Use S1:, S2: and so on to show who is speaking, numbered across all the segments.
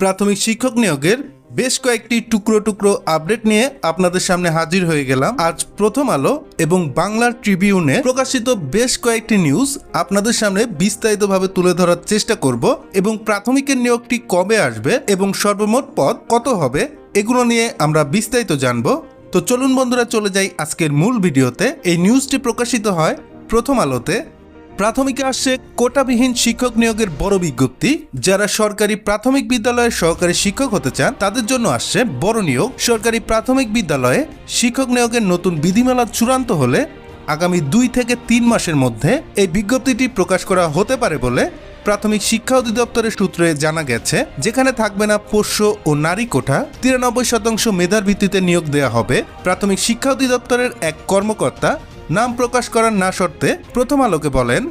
S1: প্রাথমিক শিক্ষক নিয়োগের বেশ কয়েকটি টুকরো টুকরো আপডেট নিয়ে আপনাদের সামনে হাজির হয়ে গেলাম। আজ প্রথম আলো এবং বাংলার ট্রিবিউনে প্রকাশিত বেশ কয়েকটি নিউজ আপনাদের সামনে বিস্তারিতভাবে তুলে ধরার চেষ্টা করব এবং প্রাথমিকের নিয়োগটি কবে আসবে এবং সর্বমোট পদ কত হবে এগুলো নিয়ে আমরা বিস্তারিত জানব। তো চলুন বন্ধুরা, চলে যাই আজকের মূল ভিডিওতে। এই নিউজটি প্রকাশিত হয় প্রথম আলোতে। প্রাথমিকে আসছে কোটাবিহীন শিক্ষক নিয়োগের বড় বিজ্ঞপ্তি। যারা সরকারি প্রাথমিক বিদ্যালয়ের সহকারী শিক্ষক হতে চান, তাদের জন্য আসছে বড় নিয়োগ। সরকারি প্রাথমিক বিদ্যালয়ে শিক্ষক নিয়োগের নতুন বিধিমালা চূড়ান্ত হলে আগামী দুই থেকে তিন মাসের মধ্যে এই বিজ্ঞপ্তিটি প্রকাশ করা হতে পারে বলে প্রাথমিক শিক্ষা অধিদপ্তরের সূত্রে জানা গেছে, যেখানে থাকবে না পোষ্য ও নারী কোঠা। তিরানব্বই শতাংশ মেধার ভিত্তিতে নিয়োগ দেওয়া হবে। প্রাথমিক শিক্ষা অধিদপ্তরের এক কর্মকর্তা নাম প্রকাশ করার না শর্তে প্রথম আলোকে বলেন,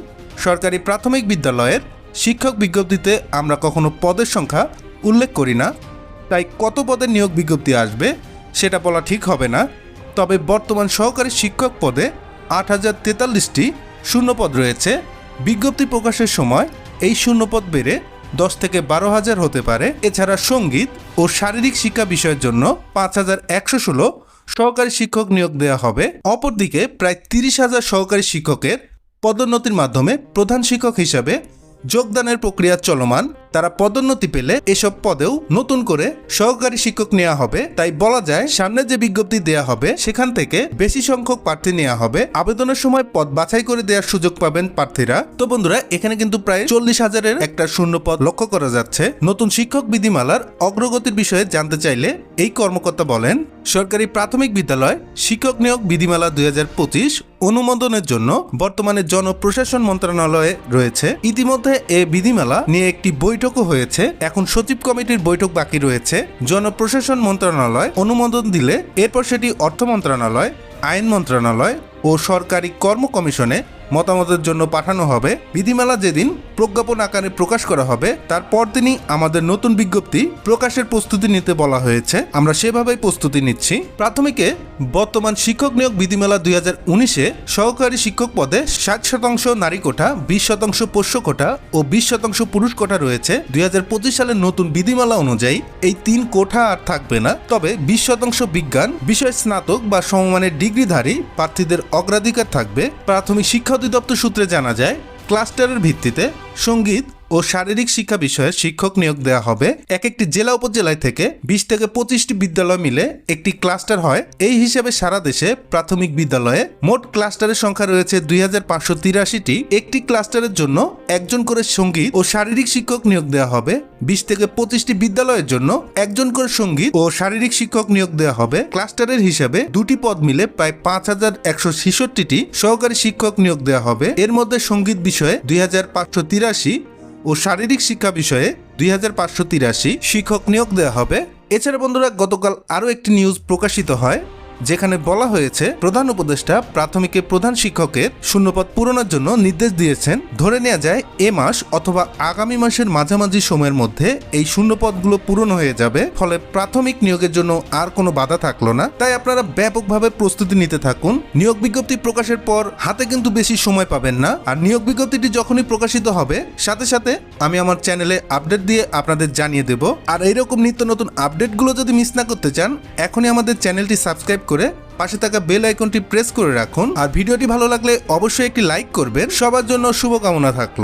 S1: সরকারি প্রাথমিক বিদ্যালয়ের শিক্ষক বিজ্ঞপ্তিতে আমরা কখনো পদের সংখ্যা উল্লেখ করি না, তাই কত পদের নিয়োগ বিজ্ঞপ্তি আসবে সেটা বলা ঠিক হবে না, তবে বর্তমান সহকারী শিক্ষক পদে আট হাজার তেতাল্লিশটি শূন্যপদ রয়েছে। বিজ্ঞপ্তি প্রকাশের সময় এই শূন্যপদ বেড়ে দশ থেকে বারো হাজার হতে পারে। এছাড়া সংগীত ও শারীরিক শিক্ষা বিষয়ের জন্য পাঁচ হাজার একশো ষোলো সহকারী শিক্ষক নিয়োগ দেওয়া হবে। অপরদিকে প্রায় তিরিশ হাজার সহকারী শিক্ষকের পদোন্নতির মাধ্যমে প্রধান শিক্ষক হিসাবে যোগদানের প্রক্রিয়া চলমান, তারা পদোন্নতি পেলে এসব পদেও নতুন করে সহকারী শিক্ষক নেওয়া হবে। তাই বলা যায়, সামনে যে বিজ্ঞপ্তি দেয়া হবে, সেখান থেকে বেশি সংখ্যক প্রার্থী নেওয়া হবে। আবেদনের সময় পদ বাছাই করে দেওয়ার সুযোগ পাবেন প্রার্থীরা। তো বন্ধুরা, এখানে কিন্তু প্রায় চল্লিশ হাজারের একটা শূন্য পদ লক্ষ্য করা যাচ্ছে। নতুন শিক্ষক বিধিমালার অগ্রগতির বিষয়ে জানতে চাইলে এই কর্মকর্তা বলেন, সরকারি প্রাথমিক বিদ্যালয় শিক্ষক নিয়োগ বিধিমালা দুই হাজার পঁচিশ অনুমোদনের জন্য বর্তমানে জনপ্রশাসন মন্ত্রণালয়ে রয়েছে। ইতিমধ্যে এ বিধিমালা নিয়ে একটি বৈঠকও হয়েছে। এখন সচিব কমিটির বৈঠক বাকি রয়েছে। জনপ্রশাসন মন্ত্রণালয় অনুমোদন দিলে এরপর সেটি অর্থ মন্ত্রণালয়, আইন মন্ত্রণালয় ও সরকারি কর্ম কমিশনে মতামতের জন্য পাঠানো হবে। বিধিমালা যেদিন প্রজ্ঞাপন আকারে প্রকাশ করা হবে, তার পরদিনই আমাদের নতুন বিজ্ঞপ্তি প্রকাশের প্রস্তুতি নিতে বলা হয়েছে। আমরা সেভাবেই প্রস্তুতি নিচ্ছি। প্রাথমিকে বর্তমান শিক্ষক নিয়োগ বিধিমালা দুই হাজার উনিশে সহকারী শিক্ষক পদে ষাট শতাংশ নারী কোঠা, বিশ শতাংশ পোষ্য কোঠা ও বিশ শতাংশ পুরুষ কোঠা রয়েছে। দুই হাজার পঁচিশ সালের নতুন বিধিমালা অনুযায়ী এই তিন কোঠা আর থাকবে না। তবে বিশ শতাংশ বিজ্ঞান, বিষয় স্নাতক বা সমমানের ডিগ্রিধারী প্রার্থীদের অগ্রাধিকার থাকবে। প্রাথমিক শিক্ষা অধিদপ্তর সূত্রে জানা যায় ক্লাস্টারের ভিত্তিতে সংগীত ও শারীরিক শিক্ষা বিষয়ে শিক্ষক নিয়োগ দেওয়া হবে। এক একটি জেলা উপজেলায় থেকে বিশ থেকে পঁচিশটি বিদ্যালয় মিলে একটি ক্লাস্টার হয়। এই হিসেবে সারা দেশে প্রাথমিক বিদ্যালয়ে মোট ক্লাস্টারের সংখ্যা রয়েছে দুই হাজার পাঁচশো তিরাশিটি। একটি ক্লাস্টারের জন্য একজন করে সংগীত ও শারীরিক শিক্ষক নিয়োগ দেওয়া হবে। বিশ থেকে পঁচিশটি বিদ্যালয়ের জন্য একজন করে সংগীত ও শারীরিক শিক্ষক নিয়োগ দেওয়া হবে। ক্লাস্টারের হিসাবে দুটি পদ মিলে প্রায় পাঁচ হাজার একশো ছেষট্টিটি সহকারী শিক্ষক নিয়োগ দেওয়া হবে। এর মধ্যে সংগীত বিষয়ে দুই হাজার পাঁচশো তিরাশি ও শারীরিক শিক্ষা বিষয়ে দুই হাজার পাঁচশো তিরাশি শিক্ষক নিয়োগ দেওয়া হবে। এছাড়া বন্ধুরা, গতকাল আরও একটি নিউজ প্রকাশিত হয়। যেখানে বলা হয়েছে, প্রধান উপদেষ্টা প্রাথমিকে প্রধান শিক্ষকের শূন্যপদ পূরণের জন্য নির্দেশ দিয়েছেন। ধরে নেওয়া যায়, এ মাস অথবা আগামী মাসের মাঝামাঝি সময়ের মধ্যে এই শূন্যপদগুলো পূরণ হয়ে যাবে, ফলে প্রাথমিক নিয়োগের জন্য আর কোনো বাধা থাকল না। তাই আপনারা ব্যাপকভাবে প্রস্তুতি নিতে থাকুন। নিয়োগ বিজ্ঞপ্তি প্রকাশের পর হাতে কিন্তু বেশি সময় পাবেন না। আর নিয়োগ বিজ্ঞপ্তিটি যখনই প্রকাশিত হবে, সাথে সাথে আমি আমার চ্যানেলে আপডেট দিয়ে আপনাদের জানিয়ে দেব। আর এইরকম নিত্য নতুন আপডেটগুলো যদি মিস না করতে চান, এখনই আমাদের চ্যানেলটি সাবস্ক্রাইব করে পাশে থাকা বেল আইকনটি প্রেস করে রাখুন। আর ভিডিওটি ভালো লাগলে অবশ্যই একটি লাইক করবেন। সবার জন্য শুভকামনা থাকল।